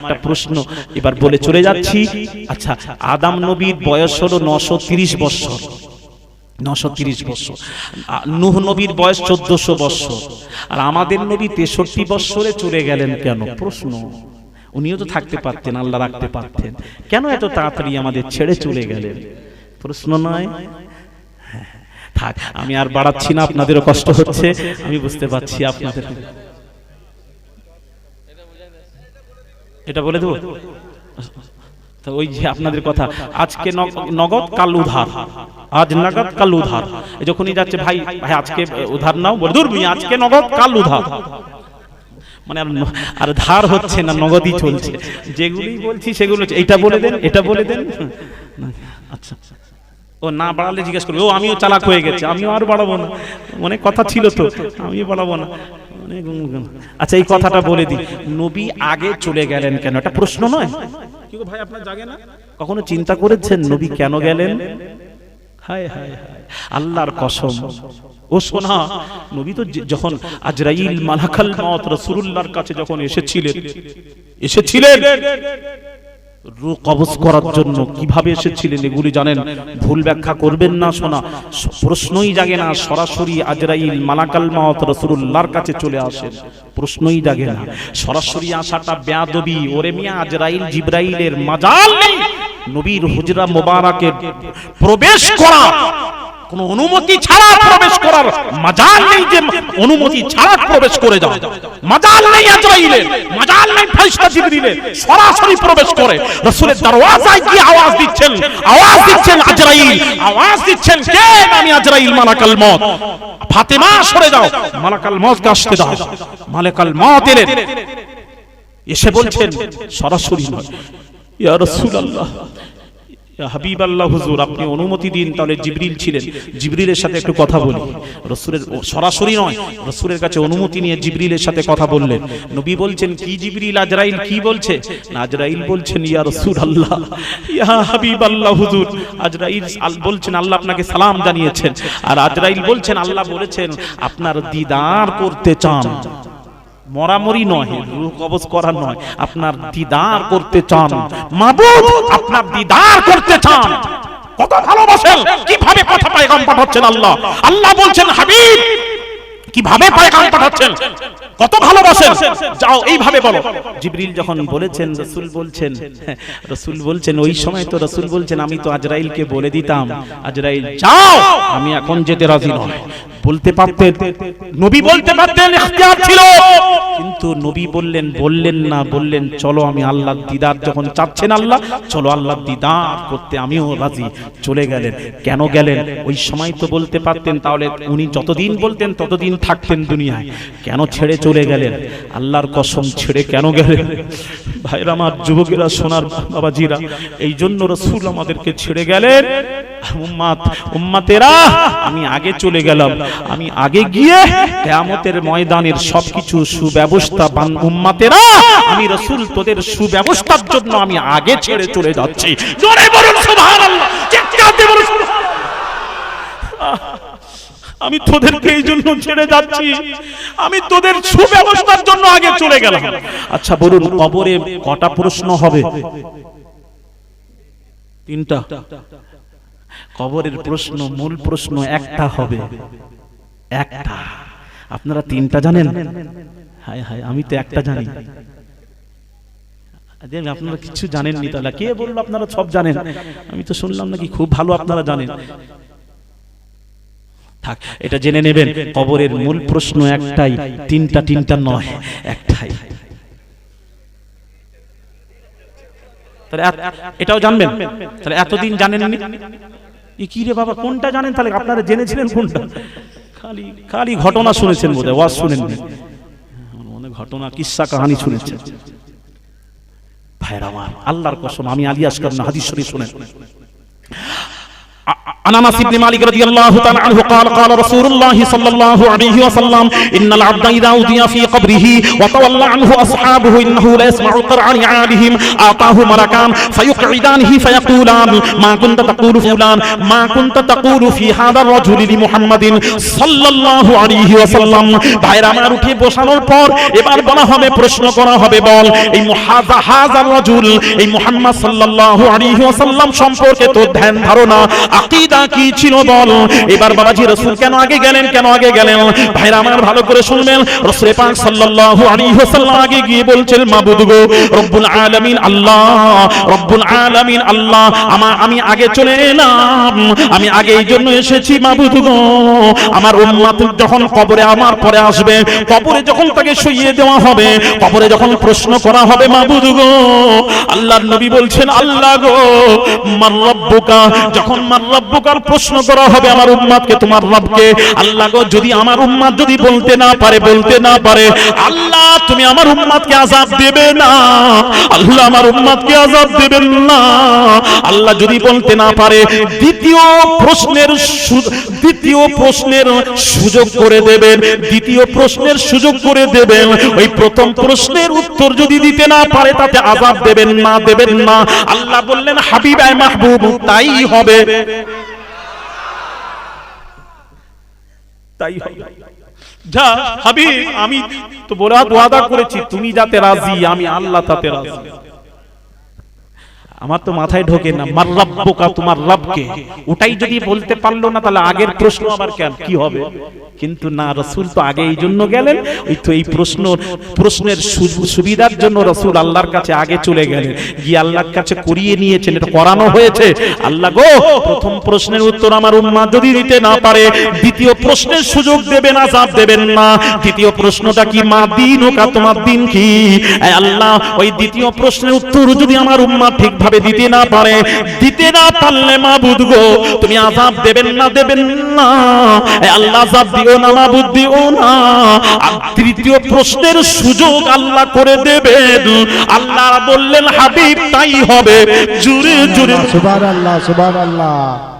একটা প্রশ্ন এবার বলে চলে যাচ্ছি। আচ্ছা আদাম নবীর বয়স হলো নশো তিরিশ বৎসর। নশো তিরিশ বৎসর। নূহ নবীর বয়স চোদ্দশো বৎসর। আর আমাদের নবী তেষট্টি বৎসরে চলে গেলেন কেন? প্রশ্ন। উনিও তো থাকতে পারতেন আল্লাহ রাখতে পারতেন। কেন এত তাড়াতাড়ি আমাদের ছেড়ে চলে গেলেন? প্রশ্ন নয়। হ্যাঁ, থাক আমি আর বাড়াচ্ছি না আপনাদেরও কষ্ট হচ্ছে। আমি বুঝতে পারছি আপনাদের এটা বলে দেবো? তো ওই যে আপনাদের কথা, আজকে নগ- নগদ কাল উধার। আজ নগদ কাল উধার। যখনই যাচ্ছে, ভাই ভাই, আজকে উধার নাও, বলে আজকে নগদ কাল উধার। মানে আর ধার হচ্ছে না, নগদই চলছে। যেগুলি বলছি, সেগুলো এইটা বলে দেন, এটা বলে দেন। আচ্ছা। ও না বাড়ালে জিজ্ঞেস করবে, ও আমিও চালাক হয়ে গেছে, আমিও আর বাড়াবো না। অনেক কথা ছিল তো, আমিও বাড়াবো না। আচ্ছা এই কথাটা বলে দিই। নবী আগে চলে গেলেন কেন? এটা প্রশ্ন নয়। ভাই আপনার জাগে না? কখনো চিন্তা করেছেন নবী কেন গেলেন? হায় হায় হায়। আল্লাহর কসম। ও সোনা নবী তো যখন আজরাইল মালাকাল মত রাসূলুল্লাহর কাছে যখন এসেছিলেন এসেছিলেন? কবজ করার জন্য কীভাবে এসেছিলেন এগুলি জানেন? ভুল ব্যাখ্যা করবেন না শোনা প্রশ্নই জাগে না, সরাসরি আজরাইল মালাকাল মাহত রসুল্লার কাছে চলে আসেন। প্রশ্নই জাগে না, সরাসরি আসাটা ব্যাদবি। ওরে মিয়া, আজরাইল জিব্রাইলের মাজাল নবীর হুজরা মোবারকের প্রবেশ করা। কোন অনুমতি ছাড়া প্রবেশ করার মাজাল নেই যে অনুমতি ছাড়া প্রবেশ করে যাও। মাজাল নেই আজরাইলের মাজাল নেই ফেরেশতা জিবরিলের সরাসরি প্রবেশ করে। রাসূলের দরওয়াজায় গিয়ে আওয়াজ দিচ্ছেন আওয়াজ দিচ্ছেন আজরাইল, আওয়াজ দিচ্ছেন, কে আমি আজরাইল, মালাকাল মত ফাতেমা, সরে যাও, মালাকাল মত আসতে দাও। মালাকাল মত এলেন। এসে বলছেন, সরাসরি নয়। ইয়া রাসূলুল্লাহ হাবিব আল্লাহ হুজুর, আপনি অনুমতি দিন, তাহলে জিবরিল ছিলেন। জিবরিলের সাথে একটু কথা বলি। রসুলের ও, সরাসরি নয়, রসুলের কাছে অনুমতি নিয়ে জিবরিলের সাথে কথা বললেন। নবী বলছেন, কি জিবরিল, আজরাইল কি বলছে? আজরাইল বলছেন, ইয়া রসুল আল্লাহ ইয়া হাবিব আল্লাহ হুজুর। আজরাইল বলছেন, আল্লাহ আপনাকে সালাম জানিয়েছেন। আর আজরাইল বলছেন, আল্লাহ বলেছেন, আপনার দিদার করতে চান। মরামরি নয় রূহ কবজ করা নয়। আপনার দিদার করতে চান। মাবুদ আপনার দিদার করতে চান। কত ভালোবাসেন? কীভাবে কথা পায়গাম পাঠাচ্ছেন আল্লাহ? আল্লাহ? বলছেন হাবিব কীভাবে পায়গাম পাঠাচ্ছেন? কত ভালোবাসেন? যাও এইভাবে বলো। জিবরিল যখন বলেছেন রসুল বলছেন রসুল বলছেন ওই সময় তো রসুল বলছেন আমি তো আজরাইলকে বলে দিতাম। আজরাইল যাও আমি এখন যেতে রাজি নয় বলতে পারতেন। নবী বলতে পারতেন, ইখতিয়ার ছিল। কিন্তু নবী বললেন বললেন না, বললেন, চলো আমি আল্লাহর দিদার যখন চাচ্ছেন আল্লাহ, চলো আল্লাহর দিদার করতে আমিও রাজি। চলে গেলেন। কেন গেলেন? ওই সময় তো বলতে পারতেন, তাহলে উনি যতদিন বলতেন, ততদিন থাকতেন দুনিয়ায়। কেন ছেড়ে চলে গেলেন? আল্লাহর কসম ছেড়ে কেন গেলেন? ভাইরা, আমার যুবকেরা, সোনার বাবাজিরা এই জন্য রসুল আমাদেরকে ছেড়ে গেলেন। আমি আগে চলে গেলাম। আমি আগে গিয়ে কিয়ামতের ময়দানের সবকিছু সুব্যবস্থা বান উম্মাতেরা, আমি রসুল তোদের সুব্যবস্থার জন্য আমি আগে ছেড়ে চলে যাচ্ছি। আমি তোদেরকে এই জন্য ছেড়ে যাচ্ছি। আমি তোদের সুব্যবস্থার জন্য আগে চলে গেলাম। আচ্ছা বলুন, কবরে কটা প্রশ্ন হবে? তিনটা। কবরের প্রশ্ন, মূল প্রশ্ন একটা হবে। একটা। আপনারা তিনটা জানেন? হায় হায়, আমি তো একটা জানি। আপনারা কিছু জানেননি তাহলে? কে বলল আপনারা সব জানেন? আমি তো শুনলাম নাকি খুব ভালো আপনারা জানেন। থাক, এটা জেনে নেবেন, কবরের মূল প্রশ্ন একটাই, তিনটা তিনটা নয়, একটাই। তাহলে এটাও জানবেন? তাহলে এতদিন জানেননি? এ কি রে বাবা কোনটা জানেন? তাহলে আপনারা জেনেছিলেন কোনটা? খালি খালি ঘটনা শুনেছেন বোধহয় ওয়াজ শুনেন অনেক ঘটনা কিসা কাহানি শুনেছেন। ভাইরা আমার আল্লাহর কসম আমি আলিয়াস করেন হাদিস শরীফ শুনে শুনে عن انس بن مالك رضي الله تعالى عنه قال قال رسول الله صلى الله عليه وسلم ان العبد اذا اودي في قبره وتولى عنه اصحابه انه لا يسمع قرع نعالهم اعطاه ملكان فيقعدانه فيقولان ما كنت تقول فلان ما كنت تقول في هذا الرجل لمحمد صلى الله عليه وسلم ভাইরা আমার উঠে বসানোর পর এবার বলা হবে প্রশ্ন করা হবে বল এই মুহাজা হাজার রাজুল এই মুহাম্মদ সাল্লাল্লাহু আলাইহি ওয়াসাল্লাম সম্পর্কে তোর ধ্যান ধারণা আকীদা কি ছিল বল? এবার বাবাজি রাসূল কেন আগে গেলেন? কেন আগে গেলেন? ভাইরা আমার ভালো করে শুনবেন। রাসূল পাক সাল্লাল্লাহু আলাইহি ওয়াসাল্লাম আগে গিয়ে বলছেন মাবুদ গো রব্বুল আলামিন আল্লাহ, রব্বুল আলামিন আল্লাহ, আমা আমি আগে চলে এলাম। আমি আগে এই জন্য এসেছি মাবুদ গো আমার উম্মত যখন কবরে আমার পরে আসবে, কবরে যখন তাকে শুইয়ে দেওয়া হবে, কবরে যখন প্রশ্ন করা হবে মাবুদ গো আল্লাহর নবী বলছেন, আল্লাহ গো, মার রব্বুকা, যখন মার রব্বুকার প্রশ্ন করা হবে আমার উম্মতকে তোমার রবকে, আল্লাহ গো, যদি আমার উম্মত যদি বলতে না পারে, বলতে না পারে, আল্লাহ তুমি আমার উম্মতকে আযাব দেবে না, আল্লাহ আমার উম্মতকে আযাব দেবেন না। আল্লাহ যদি বলতে না পারে, দ্বিতীয় প্রশ্নের দ্বিতীয় প্রশ্নের সুযোগ করে দেবেন, দ্বিতীয় প্রশ্নের সুযোগ করে দেবেন। ওই প্রথম প্রশ্নের উত্তর যদি দিতে না পারে, তাতে আযাব দেবেন না দেবেন না। আল্লাহ বললেন হাবিব আয় মাহবুব, তাই হবে। তাই হবে যা হাবিব আমি তো বলা দোয়াদা করেছি তুমি যাতে রাজি আমি আল্লাহ তাতে রাজি। আমার তো মাথায় ঢোকে না, মার রব্বুকা, তোমার রবকে। ওটাই যদি বলতে পারল না, তাহলে আগের প্রশ্ন আবার কেন, কি হবে? কিন্তু না, রসুল তো আগে এই জন্য গেলেন। ওই তো এই প্রশ্ন, প্রশ্নের সুবিধার জন্য রসুল আল্লাহর কাছে আগে চলে গেলেন। গিয়ে আল্লাহর কাছে করিয়ে নিয়েছেন, এটা করানো হয়েছে। আল্লাহ গো, প্রথম প্রশ্নের উত্তর আমার উম্মা যদি দিতে না পারে, দ্বিতীয় প্রশ্নের সুযোগ দেবেন আজাব দেবেন না। দ্বিতীয় প্রশ্নটা কি, মা দিন ওকা তোমার দিন কি? আল্লাহ, ওই দ্বিতীয় প্রশ্নের উত্তর যদি আমার উম্মা ঠিকভাবে দিতে না পারে, দিতে না পারলে মা গো, তুমি আজাব দেবেন না দেবেন না। আল্লাহ আজাব দিও না মা দিও না। আর তৃতীয় প্রশ্নের সুযোগ আল্লাহ করে দেবেন। আল্লাহ বললেন, হাবিব, তাই হবে। জুড়ে জুড়ে সুবহানাল্লাহ সুবান আল্লাহ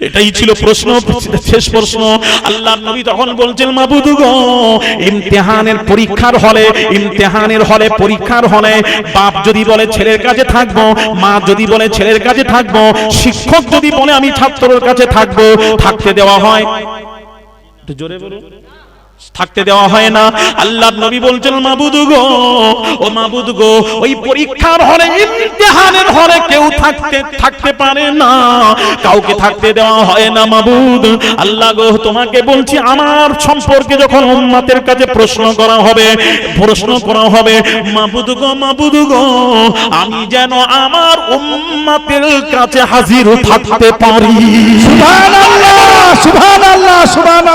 এটাই ছিল প্রশ্ন শেষ প্রশ্ন। আল্লাহ নবী তখন বলছেন মাবুদুগ গো ইমতিহানের পরীক্ষার হলে ইমতেহানের হলে পরীক্ষার হলে বাপ যদি বলে ছেলের কাছে থাকব মা যদি বলে ছেলের কাছে থাকব শিক্ষক যদি বলে আমি ছাত্রের কাছে থাকব থাকতে দেওয়া হয়। জোরে বলুন। থাকতে দেওয়া হয় না। আল্লাহ নবী বলছেন, মাবুদ গো, ও মাবুদ গো, ওই পরীক্ষার হলে, ইমতিহানের হলে কেউ থাকতে থাকতে পারে না। কাউকে থাকতে দেওয়া হয় না, মাবুদ। আল্লাহ গো, তোমাকে বলছি, আমার সম্পর্কে যখন উম্মাতের কাছে প্রশ্ন করা হবে, প্রশ্ন করা হবে, মাবুদ গো মাবুদ গো, আমি যেন আমার উম্মাতের কাছে হাজির থাকতে পারি। সুবহান আল্লাহ সুবহান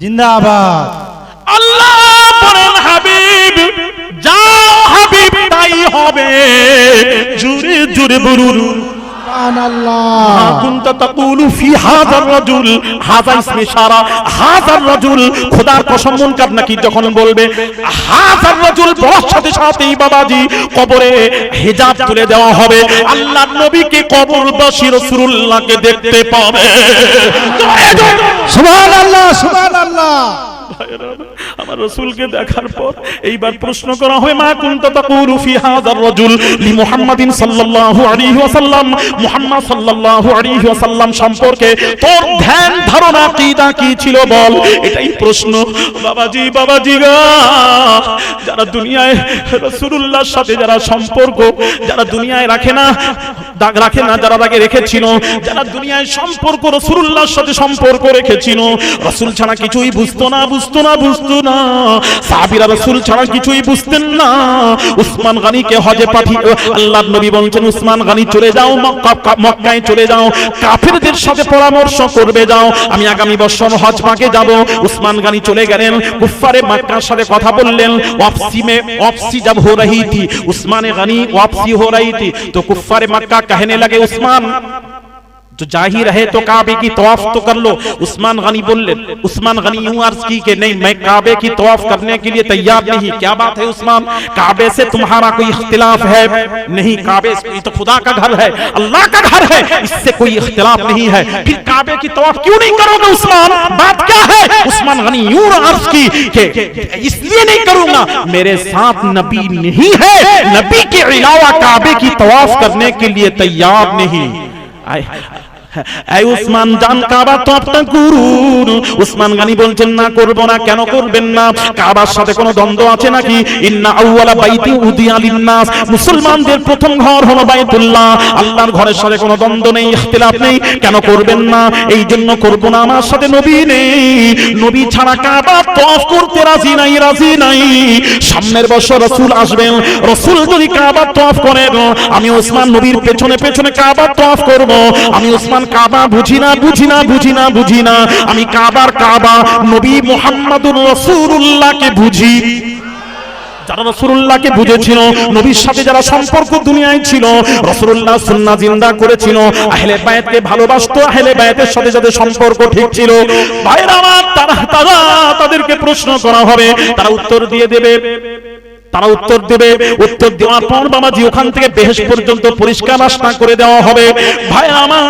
জিন্দাবাদ। আল্লাহ বলেন হাবিব যাও হাবিব তাই হবে। হাজার সাথেই বাবাজি কবরে দেওয়া হবে। আল্লাহ নবীকে কবরবাসী সুরুল্লাহকে দেখতে পাবে। সুবহানাল্লাহ। আল্লাহ আমার রসুলকে দেখার পর এইবার প্রশ্ন করা হবে মা ফি হাযার রাজুল লি মুহাম্মাদিন সাল্লাল্লাহু আলাইহি ওয়াসাল্লাম? মুহাম্মদ সাল্লাল্লাহু আলাইহি ওয়াসাল্লাম সম্পর্কে তোর ধ্যান, ধারণা কিদা কি ছিল বল? এটাই প্রশ্ন। বাবাজি বাবাজি গা। যারা দুনিয়ায় রাসূলুল্লাহর সাথে যারা সম্পর্ক, যারা দুনিয়ায় রাখে না রাখে না, যারা আগে রেখেছিল, যারা দুনিয়ায় সম্পর্ক রসুল্লাহর সাথে সম্পর্ক রেখেছিল, রসুল ছাড়া কিছুই বুঝতো না বুঝতো না বুঝতো না। সাহাবিরা রসুল ছাড়া কিছুই বুঝতেন না। উসমান গানিকে হজে পাঠিয়ে আল্লাহ নবী বলছেন, উসমান গানি, চলে যাও মক্কায় চলে যাও। কাফেরদের সাথে পরামর্শ করবে যাও। আমি আগামী বছর হজ পাকে যাব। উসমান গানি চলে গেলেন, কুফফারে মক্কার সাথে কথা বললেন অফসি মে অফসি জব হো রহি থি, উসমান গানি অফসি হো রহি থি। তো কুফফারে মক্কা কাহিনী লাগে উসমান। जा ही रहे तो काबे की तवाफ तो कर लो। उस्मान गनी बोले उस्मान गनी यूँ अर्ज़ की कि नहीं, मैं काबे की तवाफ करने के लिए तैयार नहीं। क्या बात है उस्मान? काबे से तुम्हारा कोई इख्तिलाफ है? नहीं, काबे ये तो खुदा का घर है, अल्लाह का घर है, इससे कोई इख्तिलाफ नहीं है। फिर काबे की तवाफ क्यों नहीं करोगे उस्मान? बात क्या है? उस्मान गनी यूँ अर्ज़ की कि इसलिए नहीं करूँगा, मेरे साथ नबी नहीं है। नबी के अलावा काबे की तवाफ करने के लिए तैयार नहीं। आए এই উসমান জান কাবা তপ করুন উসমান গানি বলছেন, না, করব না, কেন করবেন না? কাবার সাথে কোনো দ্বন্দ্ব আছে নাকি? ইন্না আউয়ালা বাইতি উদিয়া লিন্নাস। মুসলমানদের প্রথম ঘর হলো বাইতুল্লাহ। আল্লাহর ঘরের সাথে কোনো দ্বন্দ্ব নেই, ইখতিলাফ নেই। কেন করবেন না? এই জন্য করব না, আমার সাথে নবী নেই। নবী ছাড়া কাবা তফ করতে রাজি নাই রাজি নাই। সামনের বছর রসুল আসবেন। রসুল যদি কাবা তফ করেন, আমি উসমান নবীর পেছনে পেছনে কাবা তফ করব। আমি ওসমান কাবা বুঝি না বুঝি না বুঝি না বুঝি না আমি কাবার কাবা নবী মোহাম্মদুর রসুল্লাহকে বুঝি। তারা তারা তাদেরকে প্রশ্ন করা হবে, তারা উত্তর দিয়ে দেবে। তারা উত্তর দেবে, উত্তর দেওয়ার পর বাবাজি ওখান থেকে বেহেশ পর্যন্ত পরিষ্কার রাস্তা করে দেওয়া হবে। ভাই আমার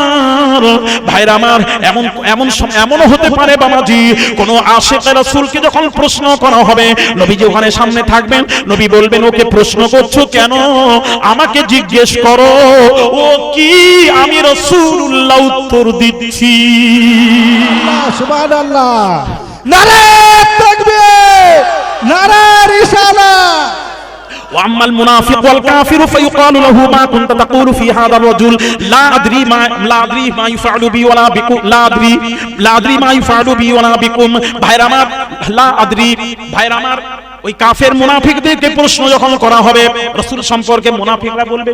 ভাইরা আমার, এমন এমন এমনও হতে পারে বাবাজি, কোন আশেখ রাসূলকে যখন প্রশ্ন করা হবে, নবীজি ওখানে সামনে থাকবেন, নবী বলবেন, ওকে প্রশ্ন করছ কেন? আমাকে জিজ্ঞেস করো, ও কি আমি রাসূলুল্লাহ উত্তর দিচ্ছি? নারে তাকবীর নারে রিসালা واما المنافق والكافر فيقال له ما كنت تقول في هذا الرجل لا ادري ما لا ادري ما يفعل بي ولا بكم لا ادري لا ادري ما يفعل بي ولا بكم ভাইরা আমার লা আদরি ভাইরা আমার ওই কাফের মুনাফিকদেরকে প্রশ্ন যখন করা হবে রাসূল সম্পর্কে মুনাফিকরা বলবে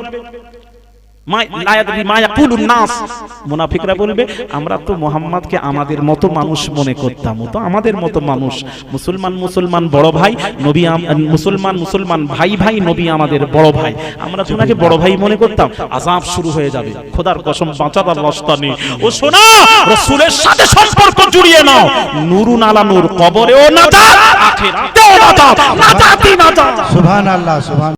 মুনাফিকরা বলবে আমরা তো মোহাম্মদকে আমাদের মতো মানুষ মনে করতাম। তো আমাদের মতো মানুষ। মুসলমান মুসলমান বড় ভাই নবী মুসলমান মুসলমান ভাই ভাই নবী আমাদের বড় ভাই। আমরা তো ওনাকে বড় ভাই মনে করতাম আজাব শুরু হয়ে যাবে। খোদার কসম বাঁচার আর রাস্তা নেই। ও শোনা রাসূলের সাথে সম্পর্ক জুড়িয়ে নাও। নুরুন আলা নূর কবরেও আখিরাতেও সুবহান